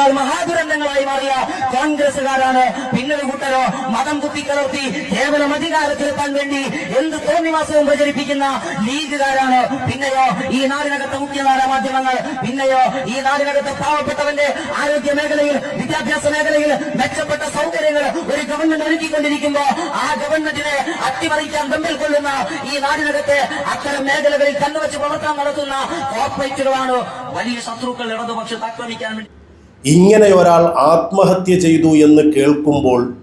ദുരന്തങ്ങളെക്കാൾ മഹാദുരന്തങ്ങളായി മാറിയ കോൺഗ്രസുകാരാണ് പിന്നൊരു കൂട്ടരോ മതം കുത്തിക്കലർത്തി കേവലം അധികാരത്തിലെത്താൻ വേണ്ടി എന്ത് തോന്നിവാസവും പ്രചരിപ്പിക്കുന്ന ലീഗുകാരാണ്. പിന്നെയോ ഈ നാടിനകത്തെ മുഖ്യധാര മാധ്യമങ്ങൾ? പിന്നെയോ ഈ നാടിനകത്തെ പാവപ്പെട്ടവന്റെ ആരോഗ്യ മേഖലയിൽ വിദ്യാഭ്യാസ മേഖലയിൽ മെച്ചപ്പെട്ട സൗകര്യങ്ങൾ ഒരു ഗവൺമെന്റ് ഒരുക്കിക്കൊണ്ടിരിക്കുമ്പോ ആ ഗവൺമെന്റിനെ അട്ടിമറിക്കാൻ തമ്മിൽ കൊള്ളുന്ന ഈ നാടിനകത്തെ അത്തരം മേഖലകളിൽ കണ്ണുവച്ച് പ്രവർത്തനം നടത്തുന്ന കോർപ്പറേറ്റുകളാണ് വലിയ ശത്രുക്കൾ ഇടതുപക്ഷത്ത് ആക്രമിക്കാൻ വേണ്ടി ഇങ്ങനെ ഒരാൾ ആത്മഹത്യ ചെയ്തു എന്ന് കേൾക്കുമ്പോൾ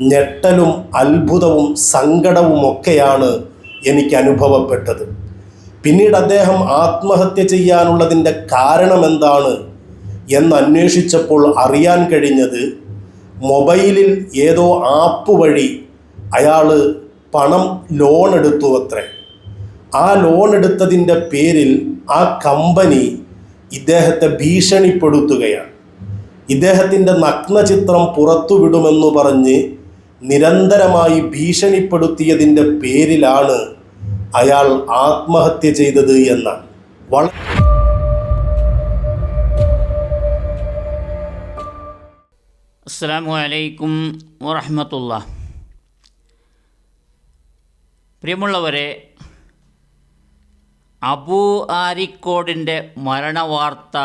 ഞെട്ടലും അത്ഭുതവും സങ്കടവുമൊക്കെയാണ് എനിക്ക് അനുഭവപ്പെട്ടത്. പിന്നീട് അദ്ദേഹം ആത്മഹത്യ ചെയ്യാനുള്ളതിന്റെ കാരണമെന്താണ് എന്ന് അന്വേഷിച്ചപ്പോൾ അറിയാൻ കഴിഞ്ഞത് മൊബൈലിൽ ഏതോ ആപ്പ് വഴി അയാൾ പണം ലോൺ എടുത്തു അത്രേ. ആ ലോൺ എടുത്തതിന്റെ പേരിൽ ആ കമ്പനി ഇദ്ദേഹത്തെ ഭീഷണിപ്പെടുത്തുകയാണ്. ഇദ്ദേഹത്തിന്റെ നഗ്നചിത്രം പുറത്തുവിടുമെന്ന് പറഞ്ഞ് നിരന്തരമായി ഭീഷണിപ്പെടുത്തിയതിന്റെ പേരിലാണ് അയാൾ ആത്മഹത്യ ചെയ്തത് എന്നാണ് വള അസ്സാം വറഹമത്തുള്ള. പ്രിയമുള്ളവരെ അബൂ ആരിക്കോടിന്റെ മരണവാർത്ത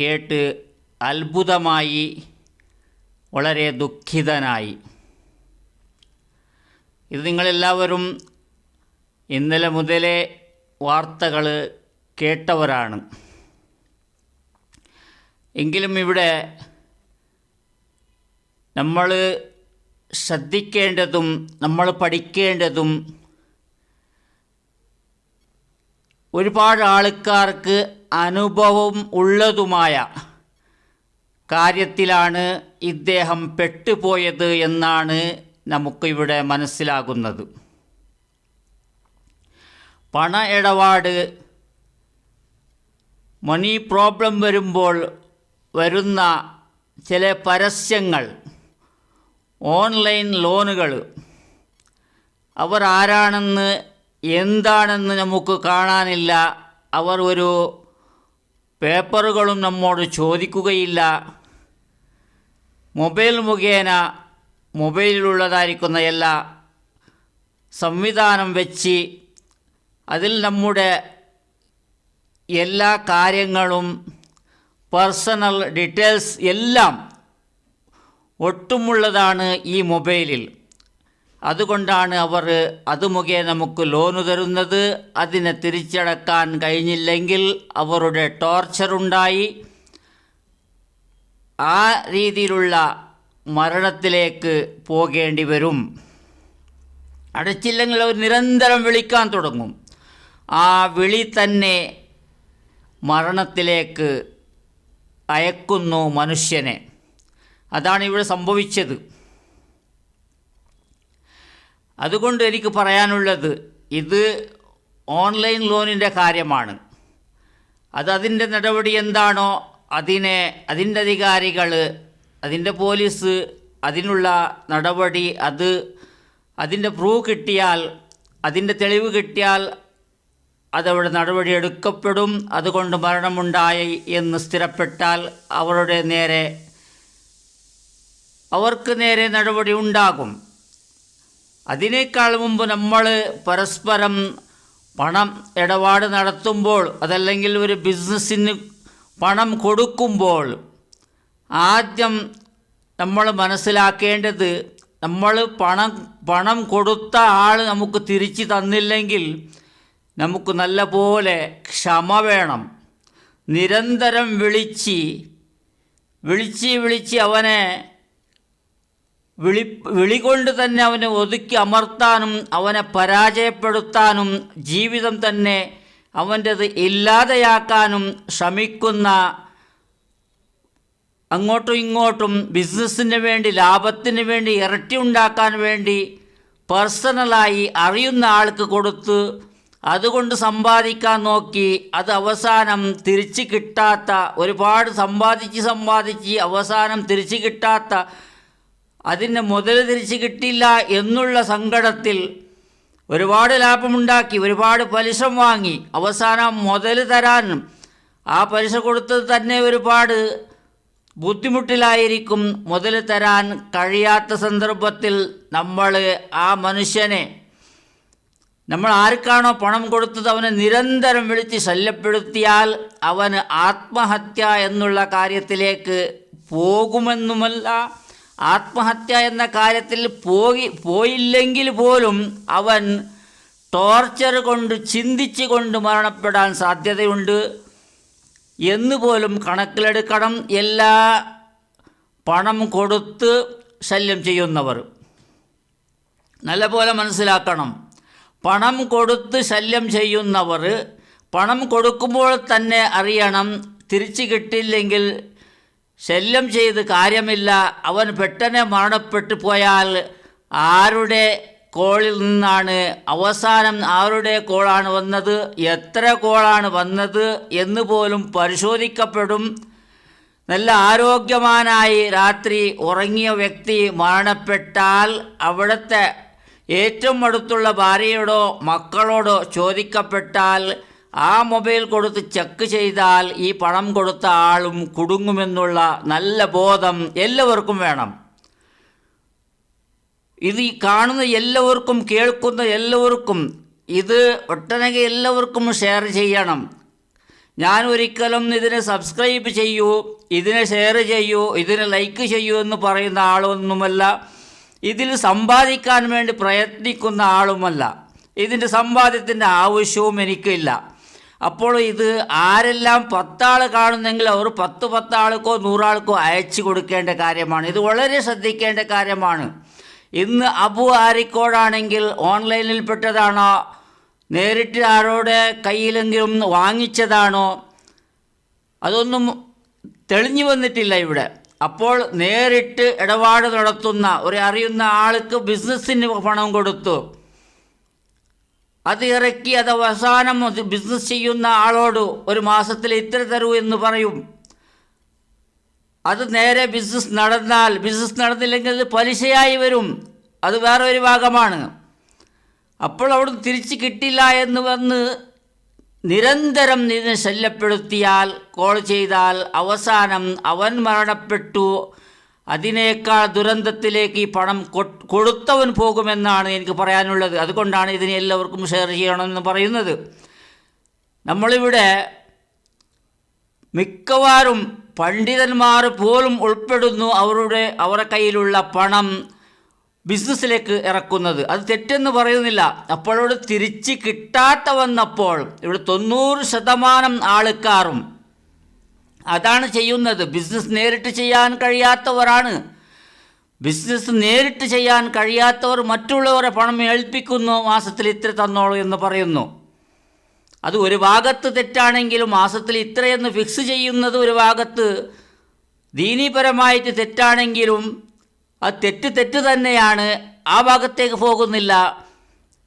കേട്ട് അത്ഭുതമായി വളരെ ദുഃഖിതനായി. ഇത് നിങ്ങളെല്ലാവരും ഇന്നലെ മുതലേ വാർത്തകൾ കേട്ടവരാണ്. എങ്കിലും ഇവിടെ നമ്മൾ ശ്രദ്ധിക്കേണ്ടതും നമ്മൾ പഠിക്കേണ്ടതും ഒരുപാട് ആൾക്കാർക്ക് അനുഭവം ഉള്ളതുമായ കാര്യത്തിലാണ് ഇദ്ദേഹം പെട്ടുപോയത് എന്നാണ് നമുക്കിവിടെ മനസ്സിലാകുന്നത്. പണ ഇടപാട് മണി പ്രോബ്ലം വരുമ്പോൾ വരുന്ന ചില പരസ്യങ്ങൾ ഓൺലൈൻ ലോണുകൾ അവർ ആരാണെന്ന് എന്താണെന്ന് നമുക്ക് കാണാനില്ല. അവർ ഒരു പേപ്പറുകളും നമ്മോട് ചോദിക്കുകയില്ല. മൊബൈൽ മുഖേന മൊബൈലിലുള്ളതായിരിക്കുന്ന എല്ലാ സംവിധാനം വെച്ച് അതിൽ നമ്മുടെ എല്ലാ കാര്യങ്ങളും പേഴ്സണൽ ഡീറ്റെയിൽസ് എല്ലാം ഒട്ടുമുള്ളതാണ് ഈ മൊബൈലിൽ. അതുകൊണ്ടാണ് അവർ അത് മുഖേന നമുക്ക് ലോണ് തരുന്നത്. അതിനെ തിരിച്ചടക്കാൻ കഴിഞ്ഞില്ലെങ്കിൽ അവരുടെ ടോർച്ചറുണ്ടായി ആ രീതിയിലുള്ള മരണത്തിലേക്ക് പോകേണ്ടി വരും. അടച്ചില്ലെങ്കിൽ അവർ നിരന്തരം വിളിക്കാൻ തുടങ്ങും. ആ വിളി തന്നെ മരണത്തിലേക്ക് അയക്കുന്നു മനുഷ്യനെ. അതാണ് ഇവിടെ സംഭവിച്ചത്. അതുകൊണ്ട് എനിക്ക് പറയാനുള്ളത് ഇത് ഓൺലൈൻ ലോണിന്റെ കാര്യമാണ്. അത് അതിന്റെ നടപടി എന്താണോ അതിനെ അതിന്റെ അധികാരികൾ അതിന്റെ പോലീസ് അതിനുള്ള നടപടി അത് അതിന്റെ പ്രൂവ് കിട്ടിയാൽ അതിന്റെ തെളിവ് കിട്ടിയാൽ അതവിടെ നടപടി എടുക്കപ്പെടും. അതുകൊണ്ട് മരണമുണ്ടായി എന്ന് സ്ഥിരപ്പെട്ടാൽ അവരുടെ നേരെ അവർക്ക് നേരെ നടപടി ഉണ്ടാകും. അതിനേക്കാൾ മുമ്പ് നമ്മൾ പരസ്പരം പണം ഇടപാട് നടത്തുമ്പോൾ അതല്ലെങ്കിൽ ഒരു ബിസിനസ്സിന് പണം കൊടുക്കുമ്പോൾ ആദ്യം നമ്മൾ മനസ്സിലാക്കേണ്ടത് നമ്മൾ പണം പണം കൊടുത്ത ആൾ നമുക്ക് തിരിച്ചു തന്നില്ലെങ്കിൽ നമുക്ക് നല്ല പോലെ ക്ഷമ വേണം. നിരന്തരം വിളിച്ച് വിളിച്ച് വിളിച്ച് അവനെ വിളി വിളികൊണ്ട് തന്നെ അവനെ ഒതുക്കി അമർത്താനും അവനെ പരാജയപ്പെടുത്താനും ജീവിതം തന്നെ അവന്റെത് ഇല്ലാതെയാക്കാനും ശ്രമിക്കുന്ന അങ്ങോട്ടും ഇങ്ങോട്ടും ബിസിനസ്സിന് വേണ്ടി ലാഭത്തിന് വേണ്ടി ഇരട്ടി ഉണ്ടാക്കാൻ വേണ്ടി പേഴ്സണലായി അറിയുന്ന ആൾക്ക് കൊടുത്ത് അതുകൊണ്ട് സമ്പാദിക്കാൻ നോക്കി അത് അവസാനം തിരിച്ച് കിട്ടാത്ത ഒരുപാട് സമ്പാദിച്ച് സമ്പാദിച്ച് അവസാനം തിരിച്ച് കിട്ടാത്ത അതിന്റെ മുതൽ തിരിച്ച് കിട്ടില്ല എന്നുള്ള സങ്കടത്തിൽ ഒരുപാട് ലാഭമുണ്ടാക്കി ഒരുപാട് പലിശ വാങ്ങി. അവസാനം മുതൽ തരാൻ ആ പലിശ കൊടുത്തത് തന്നെ ഒരുപാട് ബുദ്ധിമുട്ടിലായിരിക്കും. മുതൽ തരാൻ കഴിയാത്ത സന്ദർഭത്തിൽ നമ്മൾ ആ മനുഷ്യനെ നമ്മൾ ആർക്കാണോ പണം കൊടുത്തത് അവനെ നിരന്തരം വിളിച്ച് ശല്യപ്പെടുത്തിയാൽ അവന് ആത്മഹത്യ എന്നുള്ള കാര്യത്തിലേക്ക് പോകുമെന്നുമല്ല. ആത്മഹത്യ എന്ന കാര്യത്തിൽ പോയി പോയില്ലെങ്കിൽ പോലും അവൻ ടോർച്ചർ കൊണ്ട് ചിന്തിച്ചു കൊണ്ട് മരണപ്പെടാൻ സാധ്യതയുണ്ട് എന്നുപോലും കണക്കിലെടുക്കണം എല്ലാ പണം കൊടുത്ത് ശല്യം ചെയ്യുന്നവർ. നല്ലപോലെ മനസ്സിലാക്കണം. പണം കൊടുത്ത് ശല്യം ചെയ്യുന്നവർ പണം കൊടുക്കുമ്പോൾ തന്നെ അറിയണം തിരിച്ചു കിട്ടില്ലെങ്കിൽ ശല്യം ചെയ്ത് കാര്യമില്ല. അവൻ പെട്ടെന്ന് മരണപ്പെട്ടു പോയാൽ ആരുടെ കോളിൽ നിന്നാണ് അവസാനം ആരുടെ കോളാണ് വന്നത് എത്ര കോളാണ് വന്നത് എന്ന് പോലും പരിശോധിക്കപ്പെടും. നല്ല ആരോഗ്യവാനായി രാത്രി ഉറങ്ങിയ വ്യക്തി മരണപ്പെട്ടാൽ അവിടുത്തെ ഏറ്റവും അടുത്തുള്ള ഭാര്യയോടോ മക്കളോടോ ചോദിക്കപ്പെട്ടാൽ ആ മൊബൈൽ കൊടുത്ത് ചെക്ക് ചെയ്താൽ ഈ പണം കൊടുത്ത ആളും കുടുങ്ങുമെന്നുള്ള നല്ല ബോധം എല്ലാവർക്കും വേണം. ഇത് ഈ കാണുന്ന എല്ലാവർക്കും കേൾക്കുന്ന എല്ലാവർക്കും ഇത് ഒട്ടനവധി എല്ലാവർക്കും ഷെയർ ചെയ്യണം. ഞാൻ ഒരിക്കലും ഇതിനെ സബ്സ്ക്രൈബ് ചെയ്യൂ ഇതിനെ ഷെയർ ചെയ്യൂ ഇതിനെ ലൈക്ക് ചെയ്യൂ എന്ന് പറയുന്ന ആളൊന്നുമല്ല. ഇതിൽ സമ്പാദിക്കാൻ വേണ്ടി പ്രയത്നിക്കുന്ന ആളുമല്ല. ഇതിന്റെ സമ്പാദ്യത്തിന്റെ ആവശ്യവും എനിക്കില്ല. അപ്പോൾ ഇത് ആരെല്ലാം പത്താൾ കാണുന്നെങ്കിൽ അവർ പത്ത് പത്താൾക്കോ നൂറാൾക്കോ അയച്ചു കൊടുക്കേണ്ട കാര്യമാണ്. ഇത് വളരെ ശ്രദ്ധിക്കേണ്ട കാര്യമാണ്. ഇന്ന് അബു ആരിക്കോടാണെങ്കിൽ ഓൺലൈനിൽ പെട്ടതാണോ? നേരിട്ട് ആരോടെ കയ്യിലെങ്കിലും വാങ്ങിച്ചതാണോ? അതൊന്നും തെളിഞ്ഞു വന്നിട്ടില്ല ഇവിടെ. അപ്പോൾ നേരിട്ട് ഇടപാട് നടത്തുന്ന ഒരു അറിയുന്ന ആൾക്ക് ബിസിനസ്സിന് പണം കൊടുത്തു. അത് ഇറക്കി അത് അവസാനം ബിസിനസ് ചെയ്യുന്ന ആളോട് ഒരു മാസത്തിൽ ഇത്ര തരൂ എന്ന് പറയും. അത് നേരെ ബിസിനസ് നടന്നാൽ ബിസിനസ് നടന്നില്ലെങ്കിൽ അത് പലിശയായി വരും. അത് വേറെ ഒരു ഭാഗമാണ്. അപ്പോൾ അവിടെ തിരിച്ച് കിട്ടില്ല എന്ന് വന്ന് നിരന്തരം നിന്ന് ശല്യപ്പെടുത്തിയാൽ കോൾ ചെയ്താൽ അവസാനം അവൻ മരണപ്പെട്ടു. അതിനേക്കാൾ ദുരന്തത്തിലേക്ക് ഈ പണം കൊടുത്തവൻ പോകുമെന്നാണ് എനിക്ക് പറയാനുള്ളത്. അതുകൊണ്ടാണ് ഇതിനെ എല്ലാവർക്കും ഷെയർ ചെയ്യണമെന്ന് പറയുന്നത്. നമ്മളിവിടെ മിക്കവാറും പണ്ഡിതന്മാർ പോലും ഉൾപ്പെടുന്നു അവരുടെ അവരുടെ കയ്യിലുള്ള പണം ബിസിനസ്സിലേക്ക് ഇറക്കുന്നത്. അത് തെറ്റെന്ന് പറയുന്നില്ല. അപ്പോഴോട് തിരിച്ച് കിട്ടാത്ത വന്നപ്പോൾ ഇവിടെ തൊണ്ണൂറ് ശതമാനം ആൾക്കാരും അതാണ് ചെയ്യുന്നത്. ബിസിനസ് നേരിട്ട് ചെയ്യാൻ കഴിയാത്തവരാണ്. ബിസിനസ് നേരിട്ട് ചെയ്യാൻ കഴിയാത്തവർ മറ്റുള്ളവരെ പണം ഏൽപ്പിക്കുന്നു മാസത്തിൽ ഇത്ര തന്നോളൂ എന്ന് പറയുന്നു. അത് ഒരു ഭാഗത്ത് തെറ്റാണെങ്കിലും മാസത്തിൽ ഇത്രയെന്ന് ഫിക്സ് ചെയ്യുന്നത് ഒരു ഭാഗത്ത് ദീനീപരമായിട്ട് തെറ്റാണെങ്കിലും അത് തെറ്റ് തെറ്റ് തന്നെയാണ് ആ ഭാഗത്തേക്ക് പോകുന്നില്ല.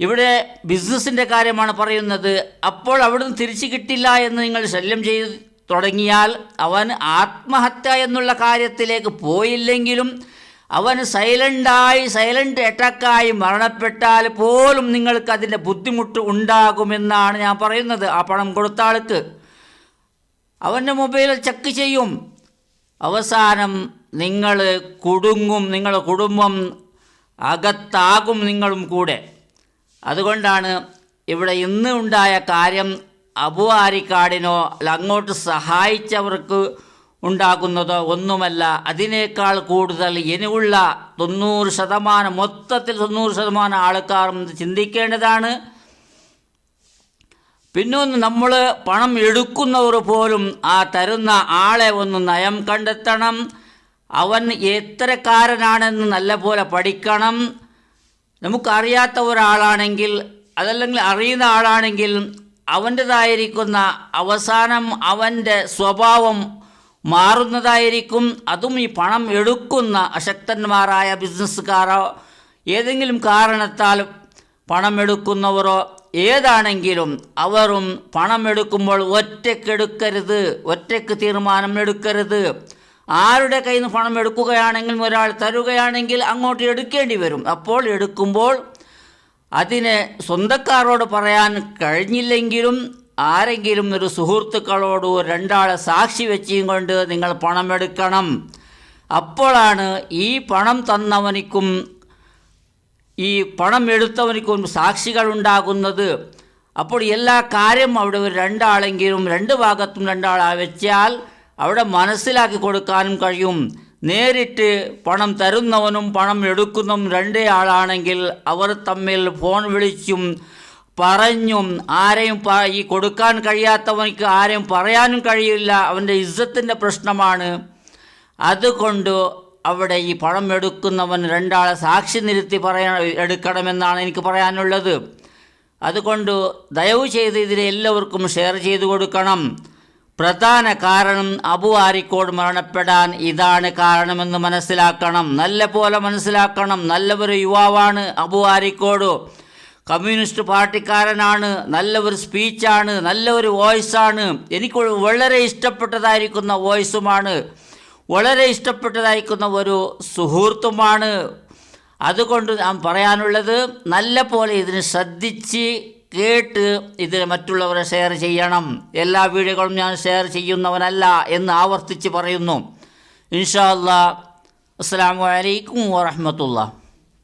ഇവിടെ ബിസിനസ്സിന്റെ കാര്യമാണ് പറയുന്നത്. അപ്പോൾ അവിടുന്ന് തിരിച്ചു കിട്ടില്ല എന്ന് നിങ്ങൾ ശല്യം ചെയ്ത് തുടങ്ങിയാൽ അവൻ ആത്മഹത്യ എന്നുള്ള കാര്യത്തിലേക്ക് പോയില്ലെങ്കിലും അവൻ സൈലന്റായി സൈലന്റ് അറ്റാക്കായി മരണപ്പെട്ടാൽ പോലും നിങ്ങൾക്ക് അതിന്റെ ബുദ്ധിമുട്ട് ഉണ്ടാകുമെന്നാണ് ഞാൻ പറയുന്നത്. ആ പണം കൊടുത്ത ആൾക്ക് അവന്റെ മൊബൈൽ ചെക്ക് ചെയ്യും. അവസാനം നിങ്ങൾ കുടുങ്ങും നിങ്ങളുടെ കുടുംബം അകത്താകും നിങ്ങളും കൂടെ. അതുകൊണ്ടാണ് ഇവിടെ ഇന്ന് ഉണ്ടായ കാര്യം അബു ആരിക്കാടിനോ അല്ല അങ്ങോട്ട് സഹായിച്ചവർക്ക് ഉണ്ടാകുന്നതോ ഒന്നുമല്ല. അതിനേക്കാൾ കൂടുതൽ ഇനിയുള്ള തൊണ്ണൂറ് ശതമാനം മൊത്തത്തിൽ തൊണ്ണൂറ് ശതമാനം ആൾക്കാരും ചിന്തിക്കേണ്ടതാണ്. പിന്നെ പിന്നൊന്ന് നമ്മൾ പണം എടുക്കുന്നവർ പോലും ആ തരുന്ന ആളെ ഒന്ന് നയം കണ്ടെത്തണം. അവൻ എത്രക്കാരനാണെന്ന് നല്ലപോലെ പഠിക്കണം. നമുക്കറിയാത്ത ഒരാളാണെങ്കിൽ അതല്ലെങ്കിൽ അറിയുന്ന ആളാണെങ്കിൽ അവന്റെതായിരിക്കുന്ന അവസാനം അവന്റെ സ്വഭാവം മാറുന്നതായിരിക്കും. അതും ഈ പണം എടുക്കുന്ന അശക്തന്മാരായ ബിസിനസ്സുകാരോ ഏതെങ്കിലും കാരണത്താൽ പണമെടുക്കുന്നവരോ ഏതാണെങ്കിലും അവരും പണമെടുക്കുമ്പോൾ ഒറ്റയ്ക്കെടുക്കരുത് ഒറ്റയ്ക്ക് തീരുമാനം എടുക്കരുത്. ആരുടെ കയ്യിൽ നിന്ന് പണം എടുക്കുകയാണെങ്കിലും ഒരാൾ തരുകയാണെങ്കിൽ അങ്ങോട്ട് എടുക്കേണ്ടി വരും. അപ്പോൾ എടുക്കുമ്പോൾ അതിന് സ്വന്തക്കാരോട് പറയാൻ കഴിഞ്ഞില്ലെങ്കിലും ആരെങ്കിലും ഒരു സുഹൃത്തുക്കളോട് രണ്ടാളെ സാക്ഷി വെച്ചും കൊണ്ട് നിങ്ങൾ പണമെടുക്കണം അപ്പോഴാണ് ഈ പണം തന്നവനിക്കും ഈ പണം എടുത്തവനിക്കും സാക്ഷികൾ ഉണ്ടാകുന്നത്. അപ്പോൾ എല്ലാ കാര്യം അവിടെ ഒരു രണ്ടാളെങ്കിലും രണ്ട് ഭാഗത്തും രണ്ടാളാ വെച്ചാൽ അവിടെ മനസ്സിലാക്കി കൊടുക്കാനും കഴിയും. നേരിട്ട് പണം തരുന്നവനും പണം എടുക്കുന്നതും രണ്ടേ ആളാണെങ്കിൽ അവർ തമ്മിൽ ഫോൺ വിളിച്ചും പറഞ്ഞും ആരെയും ഈ കൊടുക്കാൻ കഴിയാത്തവനിക്ക് ആരെയും പറയാനും കഴിയില്ല. അവന്റെ ഇജ്ജത്തിന്റെ പ്രശ്നമാണ്. അതുകൊണ്ട് അവിടെ ഈ പണം എടുക്കുന്നവൻ രണ്ടാളെ സാക്ഷി നിരുത്തി പറയാൻ എടുക്കണമെന്നാണ് എനിക്ക് പറയാനുള്ളത്. അതുകൊണ്ട് ദയവ് ചെയ്ത് ഇതിനെ എല്ലാവർക്കും ഷെയർ ചെയ്തു കൊടുക്കണം. പ്രധാന കാരണം അബു ആരിക്കോട് മരണപ്പെടാൻ ഇതാണ് കാരണമെന്ന് മനസ്സിലാക്കണം. നല്ല പോലെ മനസ്സിലാക്കണം. നല്ലൊരു യുവാവാണ് അബു ആരിക്കോട്. കമ്മ്യൂണിസ്റ്റ് പാർട്ടിക്കാരനാണ്. നല്ല ഒരു സ്പീച്ചാണ്. നല്ല ഒരു വോയിസാണ്. എനിക്ക് വളരെ ഇഷ്ടപ്പെട്ടതായിരിക്കുന്ന വോയിസുമാണ്. വളരെ ഇഷ്ടപ്പെട്ടതായിരിക്കുന്ന ഒരു സുഹൃത്തുമാണ്. അതുകൊണ്ട് ഞാൻ പറയാനുള്ളത് നല്ല പോലെ ഇതിന് ശ്രദ്ധിച്ച് കേട്ട് ഇത് മറ്റുള്ളവരെ ഷെയർ ചെയ്യണം. എല്ലാ വീഡിയോകളും ഞാൻ ഷെയർ ചെയ്യുന്നവനല്ല എന്ന് ആവർത്തിച്ച് പറയുന്നു. ഇൻഷാ അല്ലാ അസ്സാം വലൈക്കും വാഹമത്തുള്ള